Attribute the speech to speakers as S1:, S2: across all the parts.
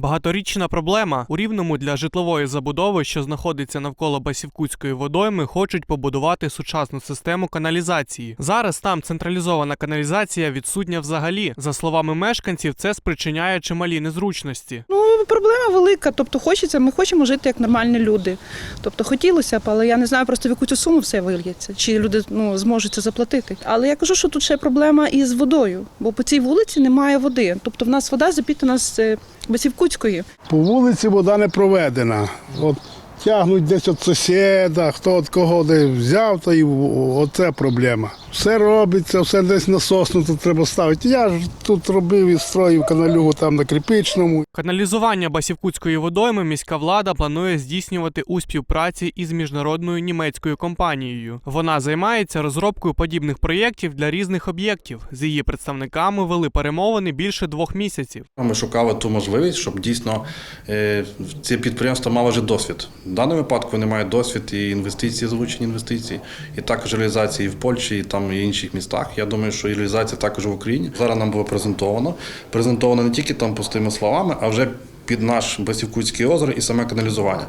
S1: Багаторічна проблема у рівному для житлової забудови, що знаходиться навколо Басівкутської водойми, хочуть побудувати сучасну систему каналізації. Зараз там централізована каналізація відсутня взагалі. За словами мешканців, це спричиняє чималі незручності.
S2: Ну, проблема велика. Тобто, хочеться, ми хочемо жити як нормальні люди. Тобто, хотілося б, але я не знаю просто в яку цю суму все вильється, чи люди ну, зможуть це заплатити. Але я кажу, що тут ще проблема із водою, бо по цій вулиці немає води. Тобто, в нас вода запітана з е, Басівкутської.
S3: По вулиці вода не проведена. От тягнуть десь від сусіда, хто від кого де взяв, то і оце проблема. Все робиться, все десь насосно тут треба ставити. Я ж тут робив і строїв каналюгу там на кріпичному.
S1: Каналізування Басівкутської водойми міська влада планує здійснювати у співпраці із міжнародною німецькою компанією. Вона займається розробкою подібних проєктів для різних об'єктів. З її представниками вели перемовини більше двох місяців.
S4: Ми шукали ту можливість, щоб дійсно е, ці підприємства мали вже досвід. В даному випадку вони мають досвід і інвестиції, залучені інвестиції, і також реалізації в Польщі, і там і інших містах. Я думаю, що і реалізація також в Україні. Зараз нам було презентовано. Презентовано не тільки там пустими словами, а вже під наш Басівкутський озеро і саме каналізування.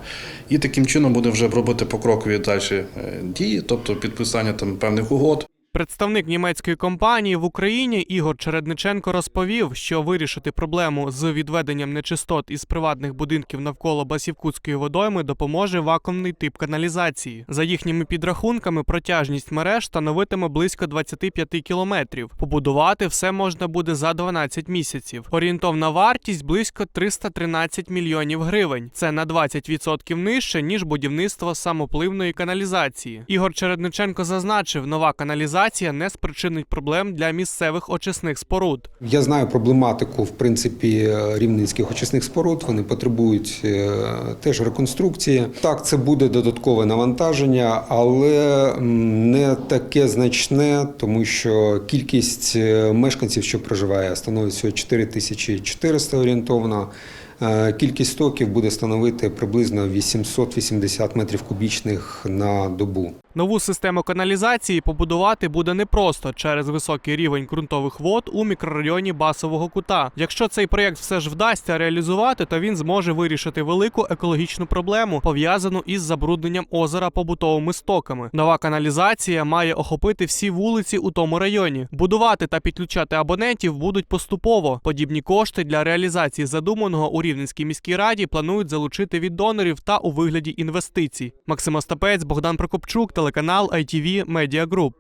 S4: І таким чином буде вже робити покрокові далі е, дії, тобто підписання там певних угод.
S1: Представник німецької компанії в Україні Ігор Чередниченко розповів, що вирішити проблему з відведенням нечистот із приватних будинків навколо Басівкутської водойми допоможе вакуумний тип каналізації. За їхніми підрахунками, протяжність мереж становитиме близько 25 кілометрів. Побудувати все можна буде за 12 місяців. Орієнтовна вартість близько 313 мільйонів гривень. Це на 20% нижче ніж будівництво самопливної каналізації. Ігор Чередниченко зазначив, нова каналізація не спричинить проблем для місцевих очисних споруд.
S5: Я знаю проблематику, в принципі, рівненських очисних споруд. Вони потребують е, теж реконструкції. Так, це буде додаткове навантаження, але не таке значне, тому що кількість е, мешканців, що проживає, становить всього 4400 орієнтовно. Е, Кількість стоків буде становити приблизно 880 метрів кубічних на добу.
S1: Нову систему каналізації побудувати буде непросто через високий рівень ґрунтових вод у мікрорайоні Басового кута. Якщо цей проєкт все ж вдасться реалізувати, то він зможе вирішити велику екологічну проблему, пов'язану із забрудненням озера побутовими стоками. Нова каналізація має охопити всі вулиці у тому районі. Будувати та підключати абонентів будуть поступово. Подібні кошти для реалізації задуманого у Рівненській міській раді планують залучити від донорів та у вигляді інвестицій. Максим Остапець, Богдан Прокопчук, телеканал ITV Media Group.